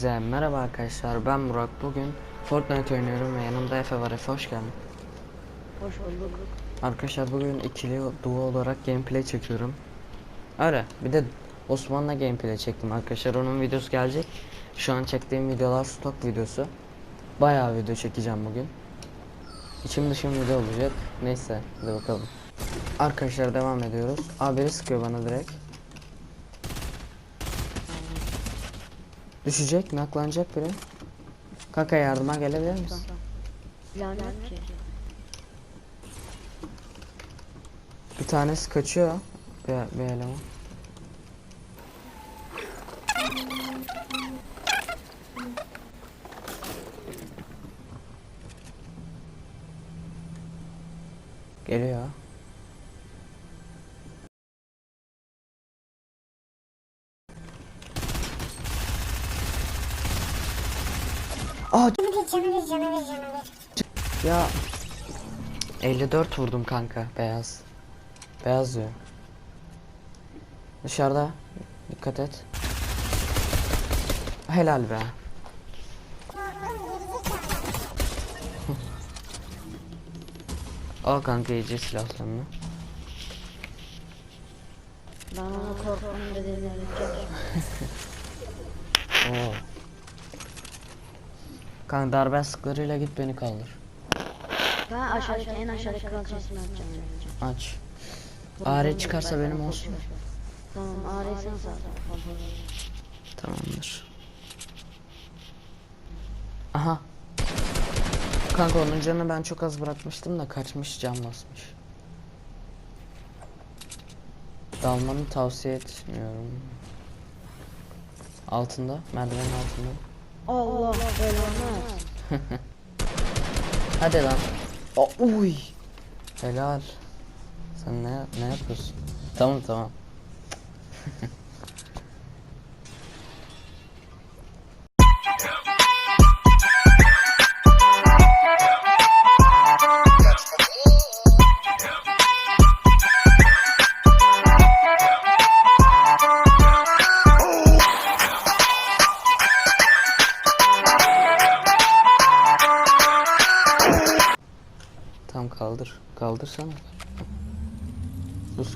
Hepinize merhaba arkadaşlar ben Murat. Bugün Fortnite oynuyorum ve yanımda Efe var. Efe hoş geldin. Hoş bulduk. Arkadaşlar bugün ikili duo olarak gameplay çekiyorum. Öyle bir de Osman'la gameplay çektim arkadaşlar. Onun videosu gelecek. Şu an çektiğim videolar stok videosu. Bayağı video çekeceğim bugün. İçim dışım video olacak. Neyse hadi bakalım. Arkadaşlar devam ediyoruz. Abi sıkıyor bana direkt Düşecek, naklanacak biri. Kanka yardıma gelebilir misin? Yok ki. Bir tanesi kaçıyor. Bir, bir eleman. Geliyor. Aa ya 54 vurdum kanka beyaz. Beyaz diyor. Dışarıda dikkat et. Helal be. Al kanka iyice silahlarını. Ben korkmanın bedelini ödeyeceğim. Oo. Kanka darbe sıklarıyla git beni kaldır. Ben aşağıdaki en aşağıdaki chest'ini açacağım. Aç. AR çıkarsa benim olsun. Tamam ağrıyı sen sağ Tamamdır. Aha. Kanka onun canını ben çok az bırakmıştım da kaçmış can basmış. Dalmanı tavsiye etmiyorum. Altında, merdivenin altında. Allah belanı. Hadi lan. O, uy. Helal. Sen ne ne yapıyorsun? Tamam tamam.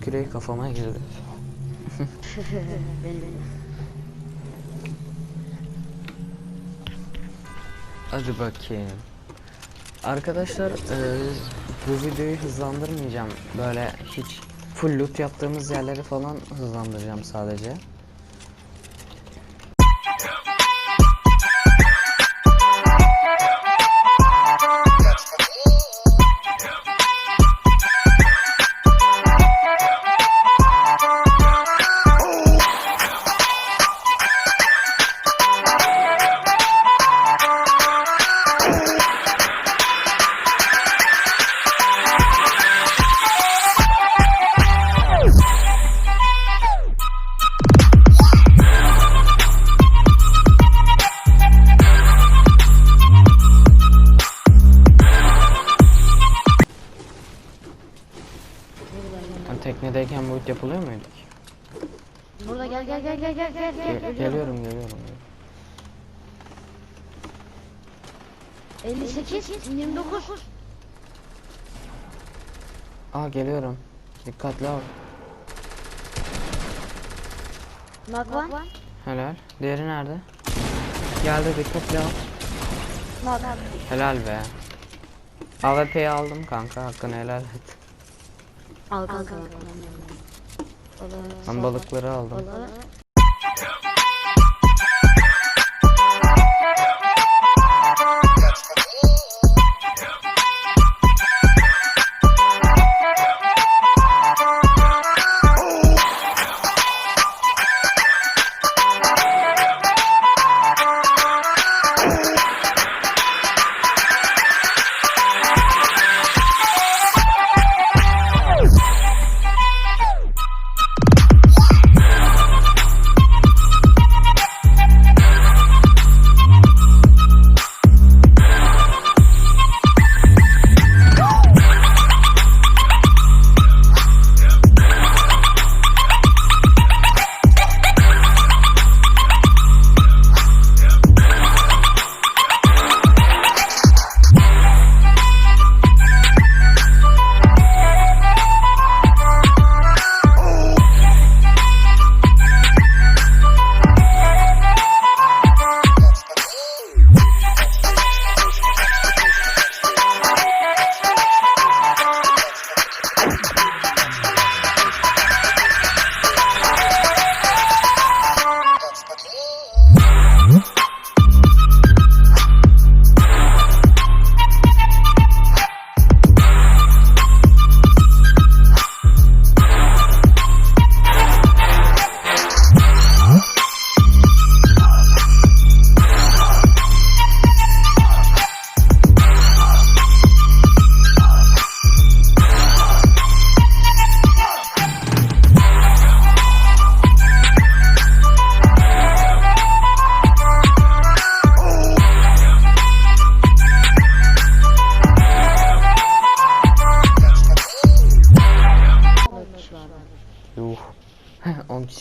küreği kafama girdi. Hadi bakayım. Arkadaşlar eee, bu videoyu hızlandırmayacağım. Böyle hiç full loot yaptığımız yerleri falan hızlandıracağım sadece. Bu yapılıyor muydu ki? Burada gel gel gel gel gel gel gel. Ge- gel. geliyorum geliyorum. 58 29 Aa geliyorum. Dikkatli ol. Nak var. Helal. Diğeri nerede? Geldi dikkatli ol. Nak. Helal be. AWP'yi aldım kanka hakkını helal et. Al kanka. Balığı Ben balıkları aldım. Balığı.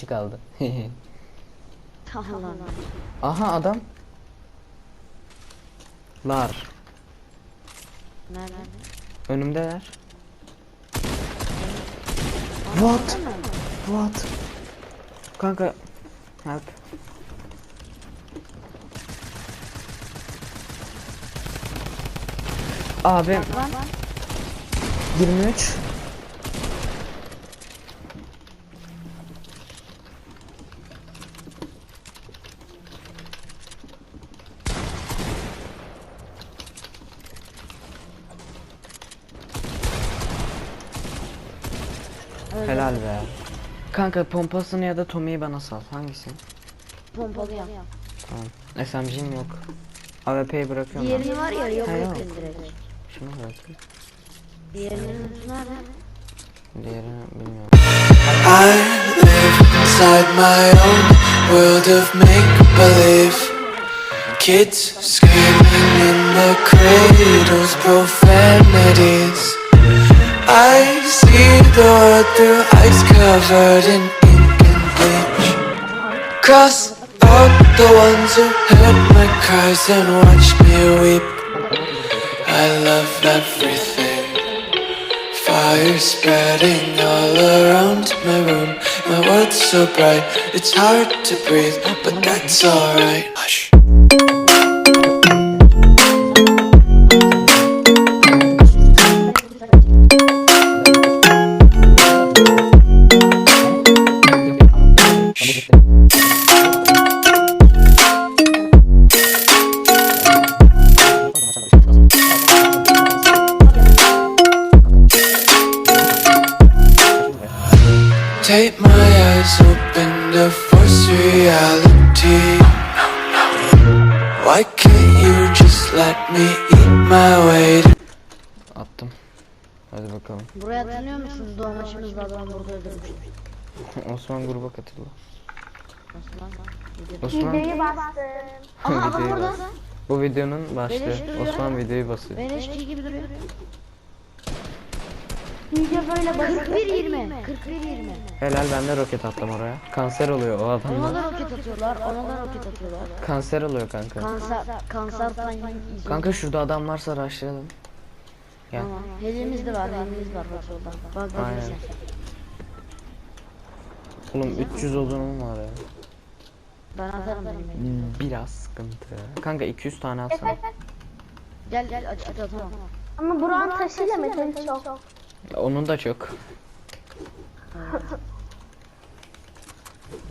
Kişi kaldı. Tamam. Aha adam. Lar. Nerede? Önümdeler. What? What? Kanka. Help. Abi Lan 23. Helal be. Kanka pompasını ya da Tommy'yi bana sal. Hangisi? Pompalı yap. Tamam. SMG'm yok. AWP'yi bırakıyorum ben. Diğerini var ya yok Ha, yok. ettin direkt. Şunu bırakayım. Diğerinin nerede? Diğerini bilmiyorum. I live inside my own world of make believe. Kids screaming in the cradles, profanities. I see the world through ice covered in ink and bleach. Cross out the ones who heard my cries and watched me weep. I love everything. Fire spreading all around my room. My world's so bright, it's hard to breathe, but that's alright. Hush. To force reality. Why can't you just let me eat my way to Attım. Hadi bakalım. Buraya hatırlıyor musun? Doğum maçımızda adam burada öldürmüştü. Osman gruba katıldı. Osman. Osman Videoyu bastım. Aha adam burada. Bu videonun başlığı. Osman videoyu basıyor. Ben eşki gibi duruyor. Video böyle basit. 41 20. 41 20. Helal ben de roket attım oraya. Kanser oluyor o Ona adamlar. da roket atıyorlar. Ona da roket atıyorlar. Kanser oluyor kanka. Kanser kanser timing izin. Kanka şurada adam varsa rushlayalım. Gel. Tamam. Hedimiz de var. Hedimiz var bak solda. Bak Aynen. bize. Oğlum 300 odunum var ya. Ben atarım benim. hedimi. Biraz sıkıntı. Kanka 200 tane atsana. Gel gel aç aç atamam. Ama buranın taşıyla metali çok. Onun da çok.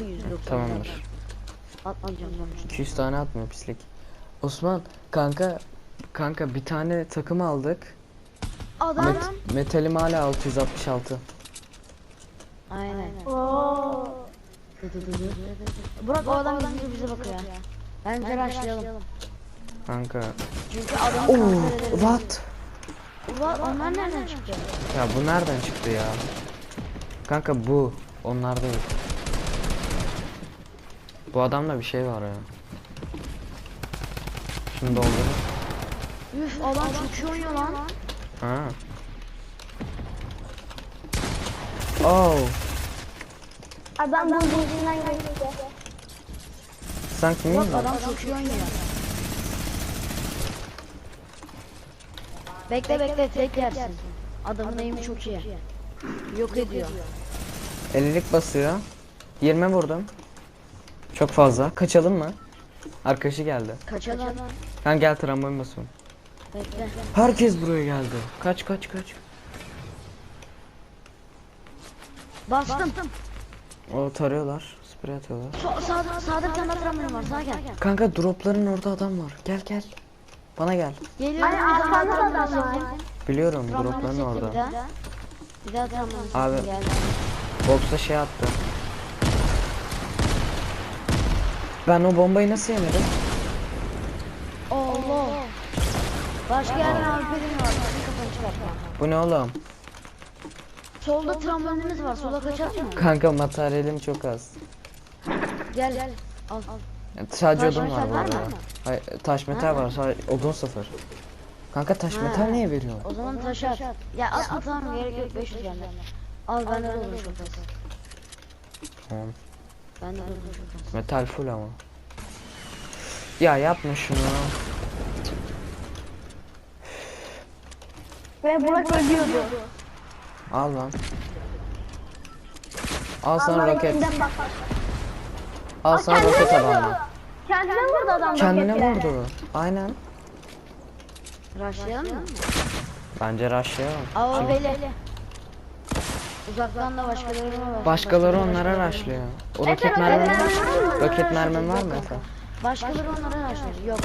190. Tamamdır. Atmayacağım ben. 200 tane atmıyor pislik. Osman kanka kanka bir tane takım aldık. Adam. Met, metalim hala 666. Aynen. Oo. Burak o adam yüzünü bize bakıyor. Bence başlayalım. Kanka. Çünkü adam edebilir. what? Ulan onlar nereden çıktı? Ya bu nereden çıktı ya? Kanka bu. Onlar değil. Bu adamda bir şey var ya. Şimdi doldu. Üf adam çok iyi oynuyor lan. Ha. Oh. Adam bu yüzünden geçti. Sen kimin Bak adam çok iyi oynuyor. Bekle bekle tek yersin. Adamın eğimi çok iyi. Yok ediyor. 50'lik basıyor. 20 vurdum. Çok fazla. Kaçalım mı? Arkadaşı geldi. Kaçalım. Kan gel tramvay basın. Bekle. Herkes buraya geldi. Kaç kaç kaç. Bastım. O tarıyorlar. Sprey atıyorlar. So sağda, sağda bir tane tramvayım var. Sağa gel. Kanka dropların orada adam var. Gel gel. Bana gel. Geliyorum Ay arkanda da adam var. Biliyorum dropların orada. Bir daha. Bir daha Abi. Box'a şey attı. Ben o bombayı nasıl yemedim? Allah. Başka yerden benim var. Senin kafanı çıkartma. Bu ne oğlum? Solda tramvayımız var. Sola kaçalım mı? Kanka materyalim çok az. Gel gel. Al. Sadece Taş odun var metal bu var arada. mı? Hayır, taş metal var. Sadece odun sıfır. Kanka taş Ha. metal niye veriyor? O zaman taş at. Ya atma tamam gerek yok 500 bende. Al bende de olur çok az. Tamam. Ben de durdum çok az. Metal full ama. Ya yapma şunu. Ve Burak ölüyordu. Al lan. Al sana roket. elinden bak. Al sana roket adamla. Kendine vurdu adam. Kendine roketle. vurdu. Aynen. Rushlayalım mı? Bence rushlayalım. Aa o beli. Uzaktan da başkaları var. Başkaları onlara rushlıyor. O roket mermi var. mı? Roket mermi var mı? Başkaları onlara rushlıyor. Yok.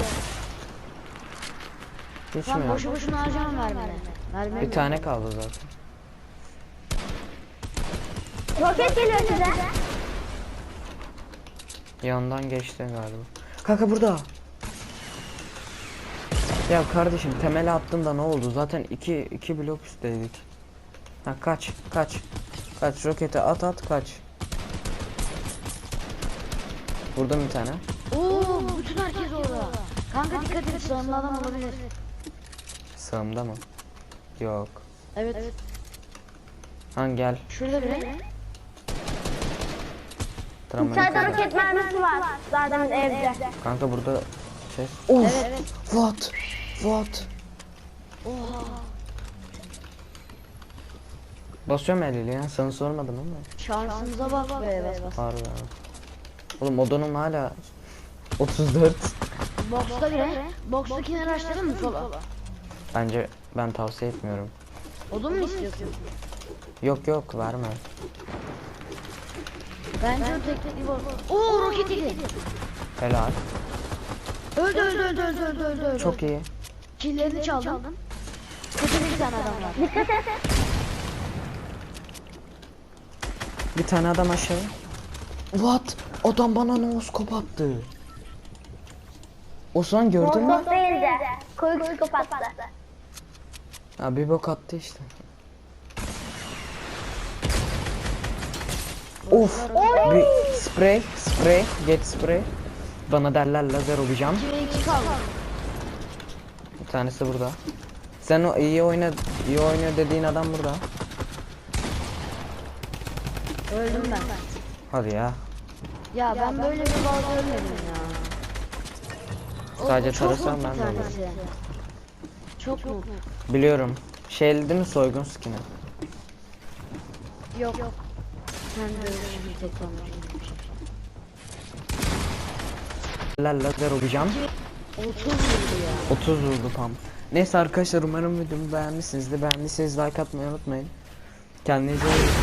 Hiç Lan boşu boşuna harcama mermini. Mermi Bir tane kaldı zaten. Roket geliyor size. Yandan geçti galiba. Kanka burada. Ya kardeşim temeli attım da ne oldu? Zaten iki, iki blok üstteydik. Ha kaç kaç. Kaç roketi at at kaç. Vurdum bir tane. Oo bütün herkes orada. Kanka dikkat et sağında adam olabilir. Sağımda mı? Yok. Evet. Han gel. Şurada biri. Tramvayı İçeride kırdı. roket mermisi var. Zaten evde. Kanka burada ses. Of. Evet. What? What? Oha. Basıyorum eliyle ya. Sana sormadım ama. Şansımıza bak be bas bas. Harbi. ha. Oğlum odunum hala 34. Box'ta biri. Box'takini araştırdın mı sola? Bence ben tavsiye etmiyorum. Odun mu istiyorsun? Yok yok verme. Bence o teknikli box. Oo roket yedi. Helal. Öldü öldü öldü öldü öldü öldü. öldü. Çok iyi. Killerini çaldım. Kötü bir tane adam var. Dikkat et. Bir tane adam aşağı. What? Adam bana noskop attı. Osman gördün mü? Montok değildi. Koyu psikopattı. Ha bir bok attı işte. Of. Bir sprey, sprey, get sprey. Bana derler lazer olacağım. 2 ve 2 kaldı. Bir tanesi burada. Sen o iyi oyna, iyi oynuyor dediğin adam burada. Öldüm ben. Hadi ya. Ya ben böyle bir bal görmedim ya. Sadece tarasam ben de olurum. Çok mu? Biliyorum. Şeyli değil mi soygun skin'i? Yok. Yok. Sen lazer olacağım. 30 vurdu ya. 30 vurdu tam. Neyse arkadaşlar umarım videomu beğenmişsinizdir. Beğendiyseniz like atmayı unutmayın. Kendinize iyi bakın.